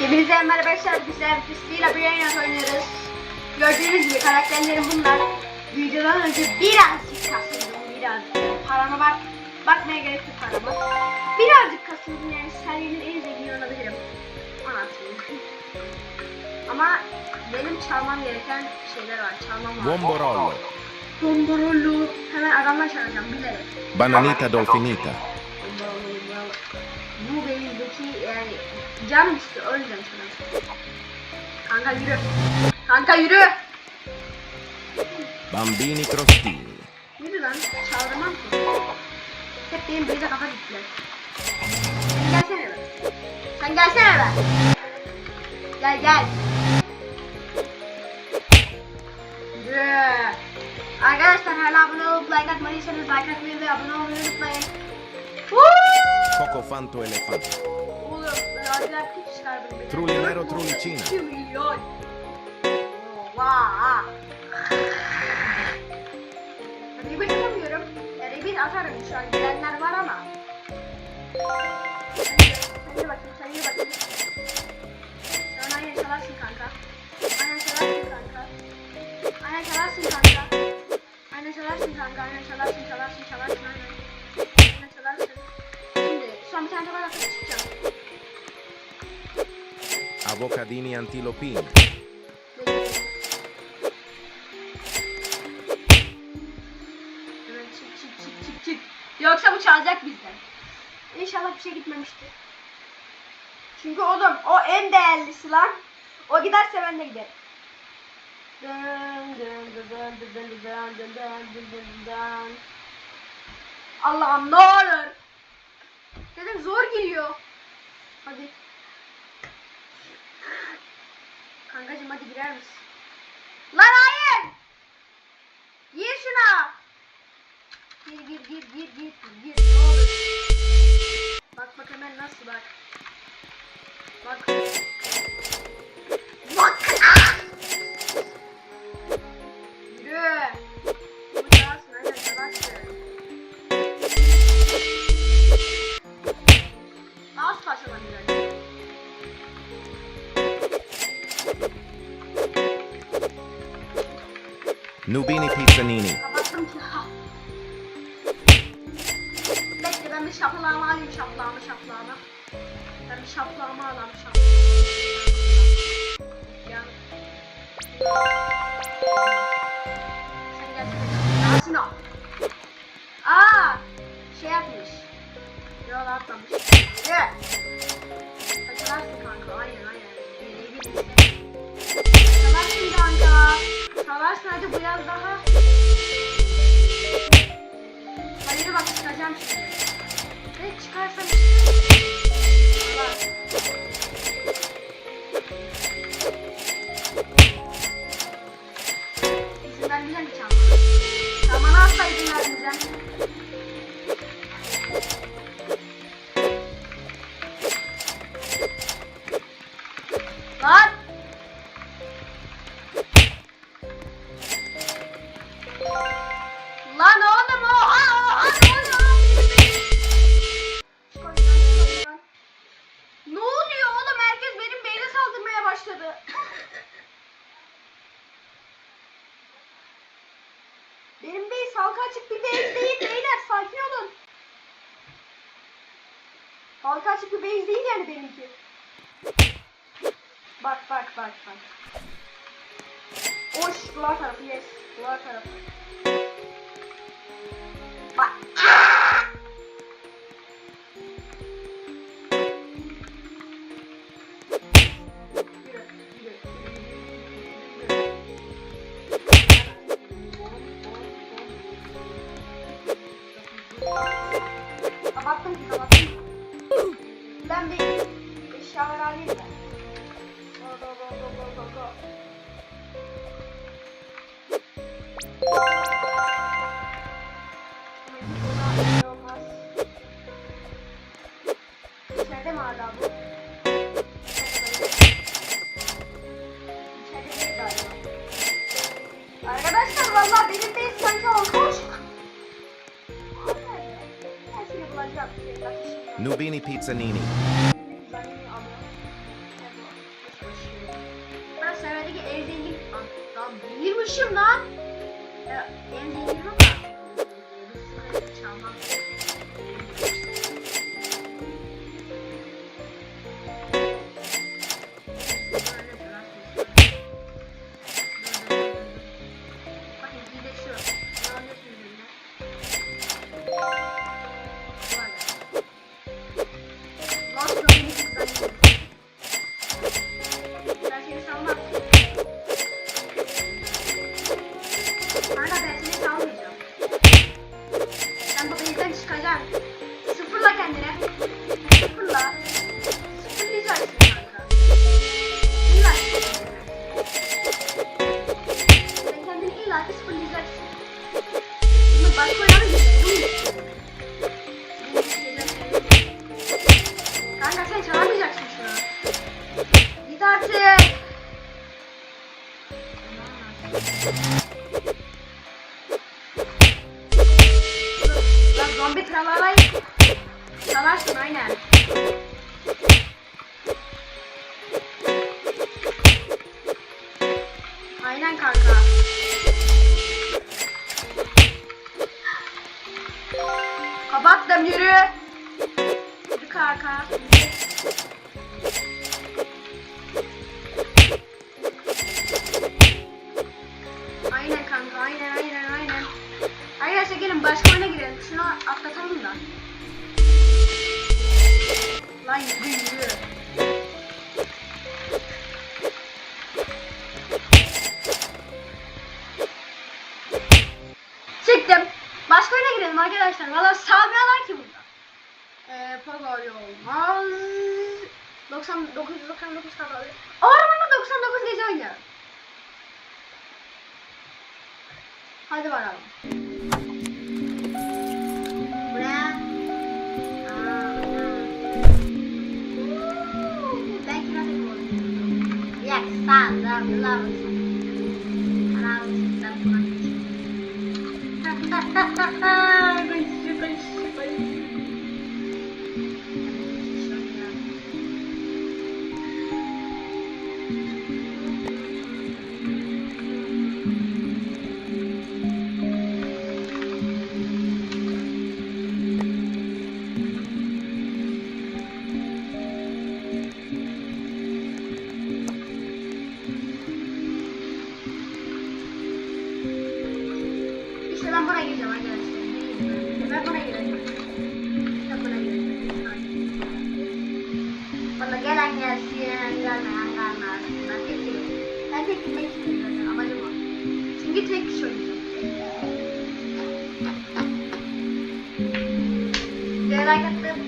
Hepinize merhaba arkadaşlar. Bizler Fisti'yle bir yayın oynuyoruz. Gördüğünüz gibi karakterlerim bunlar. Videodan önce birazcık kasıldım. Birazcık. Parama bak. Bakmaya gerek yok parama. Birazcık kasıldım yani serinin en zengini olabilirim. Anlatayım. Ama benim çalmam gereken şeyler var. Çalmam var. Bomborollo, Bomborollo. Hemen adamla çalacağım bilerek. bananita dolfinita, Bu benimdeki yani canım istiyor o yüzden sana. Kanka yürü. Kanka yürü. bambini crostini, Yürü lan. Çağırmam ki. Hep benim böyle kafa gittiler. Sen gelsene be. Sen gelsene be. Gel gel. Yürü. Arkadaşlar hala abone olup like atmadıysanız like atmayı ve abone olmayı unutmayın. Woo! cocofanto elefante, Oğlum tek çıkardım. Trullinero trullicina. 2 milyon. Vaa. Rebit atamıyorum. Ya rebit atarım şu an gelenler var ama. Sen de bakayım, sen de bakayım. Sen aynen çalarsın kanka. Aynen çalarsın kanka. Aynen çalarsın kanka. Aynen çalarsın kanka. Aynen çalarsın, çalarsın, çalarsın aynen. Aynen çalarsın. Şimdi son bir tane daha atıp çıkacağım. Avocadini antilopini, çık çık. Yoksa bu çalacak bizden. İnşallah bir şey gitmemiştir. Çünkü oğlum o en değerlisi lan. O giderse ben de giderim. Allah'ım ne olur. Dedim zor geliyor. Hadi. Kankacım hadi girer misin? Lan hayır. Gir şuna. Gir gir gir gir gir gir ne olur. Bak bak hemen nasıl bak. Bak. Nubini pizzanini, Kapattım ki. Alayım şaplağımı şaplağımı. Ben bir alayım şaplağımı. Ya. Hadi biraz daha. Hayır bak çıkacağım şimdi. Ve çıkarsam. İzin vermeyeceğim ki çalmana. Çalmana asla izin vermeyeceğim. Halka açık bir bey değil yani benimki. Bak bak bak bak. Hoş duvar tarafı yes. Duvar tarafı. Bak. Yürü, yürü, yürü, yürü, yürü. Kapattım ki Nubini Pizzanini. Ben serverdeki en zengin... Lan delirmişim lan. Kapattım yürü. Yürü kanka. Aynen kanka aynen aynen aynen. Arkadaşlar gelin başka oyuna girelim. Şunu atlatalım da. Lan yürü yürü. Çıktım. Başka oyuna girelim arkadaşlar. Valla sağmıyorlar ki burada. Eee Pagol olmaz. 99 99 kadar. Ormanda 99 gece oynayalım. Hadi bakalım. Bu ne? Aa, Ben kira takım Yes, sen de lovers. Buna Koşu,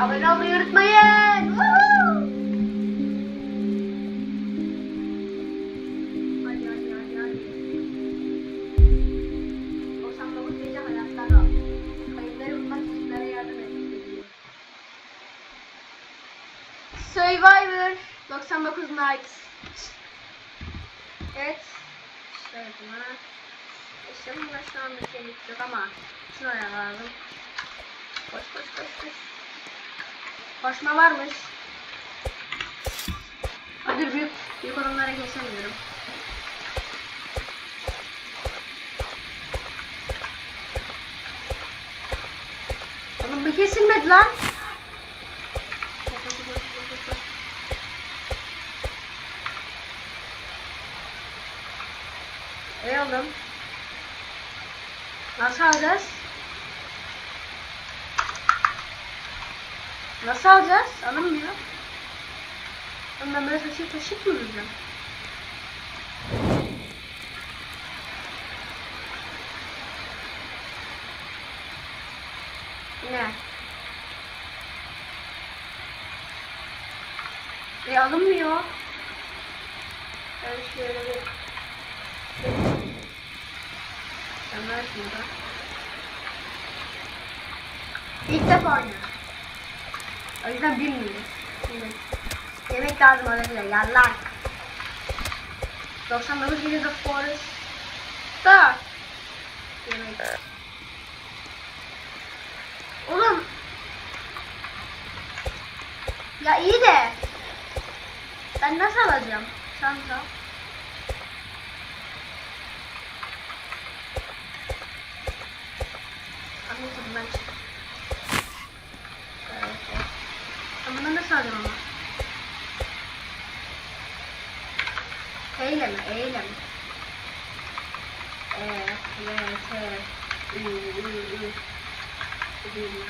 abone olmayı unutmayın. Woohoo! Hadi hadi hadi hadi. 99 gece. Survivor 99 Nights. Evet. Şöyle buna. İşte bunda şu an bir şeylik yok ama şuraya lazım. Koş koş koş koş. Koşma varmış. Hadi büyük, büyük adamlara geçemiyorum. Oğlum bir kesilmedi lan. Ey oğlum. Nasıl alacağız? Nasıl alacağız? Alınmıyor. Ben böyle taşıyıp taşıyıp mı duracağım? Ne? E alınmıyor. Ben şöyle bir... Sen ver şunu da. İlk defa oynuyorum. O yüzden bilmiyorum. Yemek lazım olabilir. Yallah. 99 gibi de Forest. Da. Yemek. Oğlum. Ya iyi de. Ben nasıl alacağım? Çanta. neyse bundan çık. Evet, evet. Ben bundan nasıl alacağım ama? Eyle mi? Eyle mi? Evet, evet, evet. Ü, ü, ü. Bu değil mi?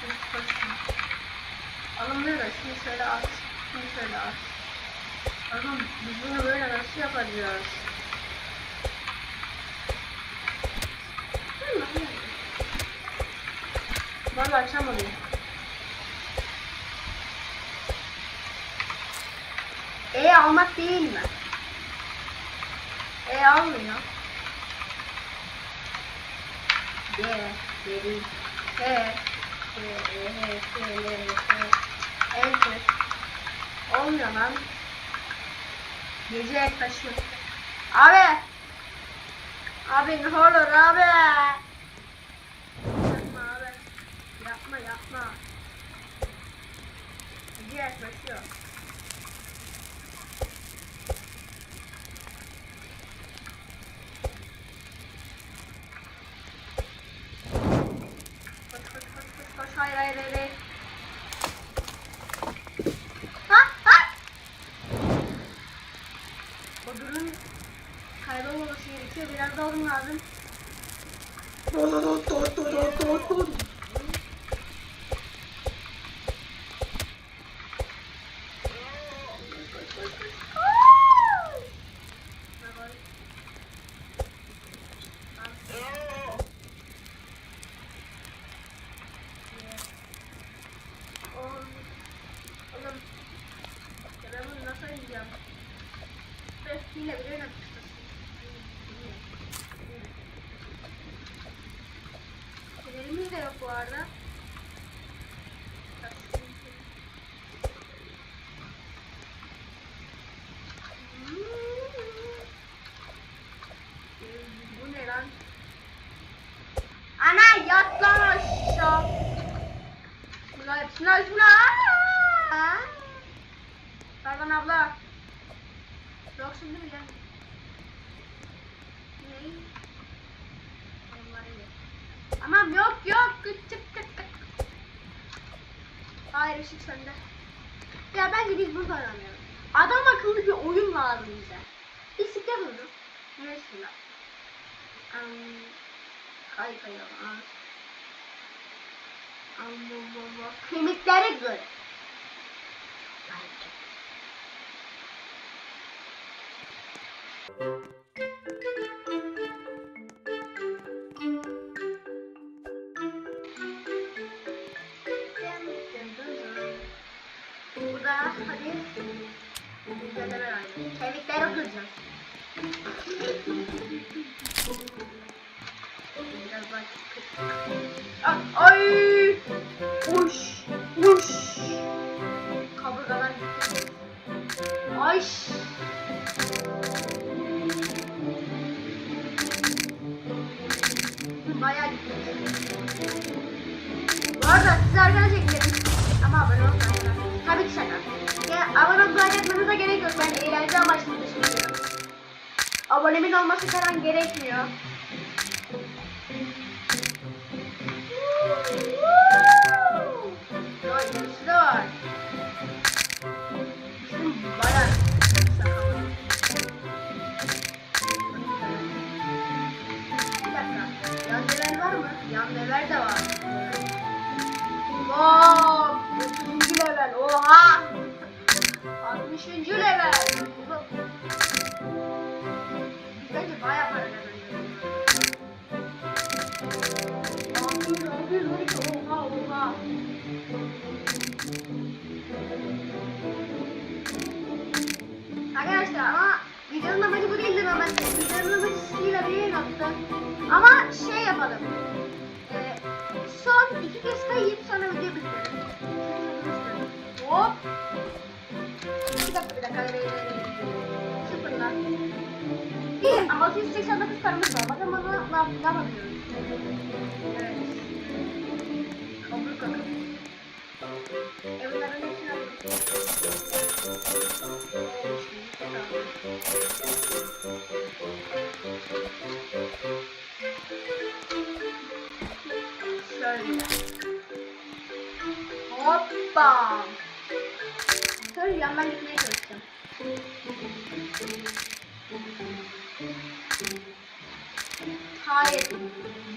Shift koşma. Alınmıyor da şimdi şöyle at. Şimdi şöyle at. Oğlum biz bunu böyle nasıl yapacağız? Vallahi açamadım. E almak değil mi? E almıyor. D, deri, H, H, E, H, K, L, H, Enter. Olmuyor lan. Gece yaklaşıyor. Abi! Abi ne olur abi! Yapma abi. Yapma yapma. Gece yaklaşıyor. Hayır. Ha ha! O durun kaybolmaması gerekiyor. Biraz da onun lazım. Oğlum, oğlum, ya ben bunu nasıl yiyeceğim? Öf, yine bir öyle Fenerimiz de yok bu arada. Bu ne lan? Ana yat lan aşağı. Şuna şuna şuna. Pardon abla. Yoksun değil mi lan? Ne? Onları ye. Tamam yok yok. Küçük küçük. Hayır ışık sende. Ya bence biz burada oynayalım. Adam akıllı bir oyun lazım bize. Bisiklet oyunu. Mesela. Um, kay kay ama. Allah Allah. Kemiklere göre. Belki. Burada Bu arada siz arkadaş ekledim. Ama abone olmayın. Tabii ki şaka. Ya, abone etmenize gerek yok. Ben eğlence amaçlı düşünüyorum. Abonemin olması falan gerekmiyor. Da var. Mı? Yan level de var. Wow! 30. level. Oha! 60. level. Bence bayağı para abi, oha, oha. Arkadaşlar ama videonun amacı bu değildi ama videonun amacı Stila bir yaptı. Ama 689 paramız var. Bakın bana ne, yap- ne yapabiliyoruz. Evet. Kaburga kapı. E bunların hepsini alayım. Şöyle. Hoppa. Şöyle yandan gitmeye çalışacağım. Hayır.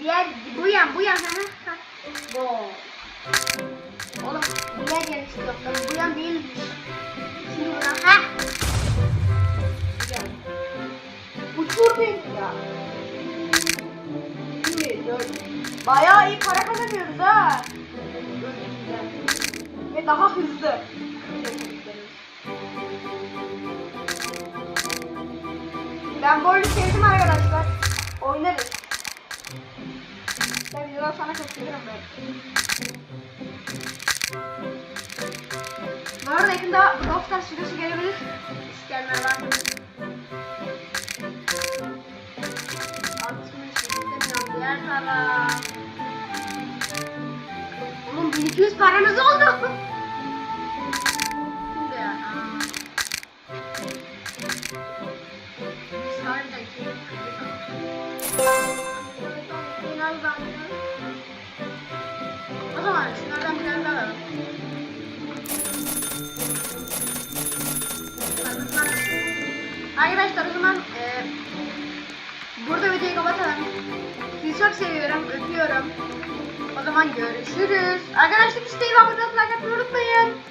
Diğer bu yan bu yan. Gol. Oğlum diğer yan istiyorum. Ben bu yan değilmiş. Şimdi buna ha. Uçur beni ya. Bir, dört. Bayağı iyi para kazanıyoruz ha. Ve daha hızlı. Ben bu oyunu sevdim arkadaşlar. Oynarız. Sonra çok seviyorum ben. Bu arada yakında Brawl Stars videosu gelebilir. İsteyenler var. İstemiyorum. Diğer taraf. Oğlum 1200 paramız oldu. Kapatalım. Sizi çok seviyorum, öpüyorum. O zaman görüşürüz. Arkadaşlar isteği ve abone olmayı unutmayın.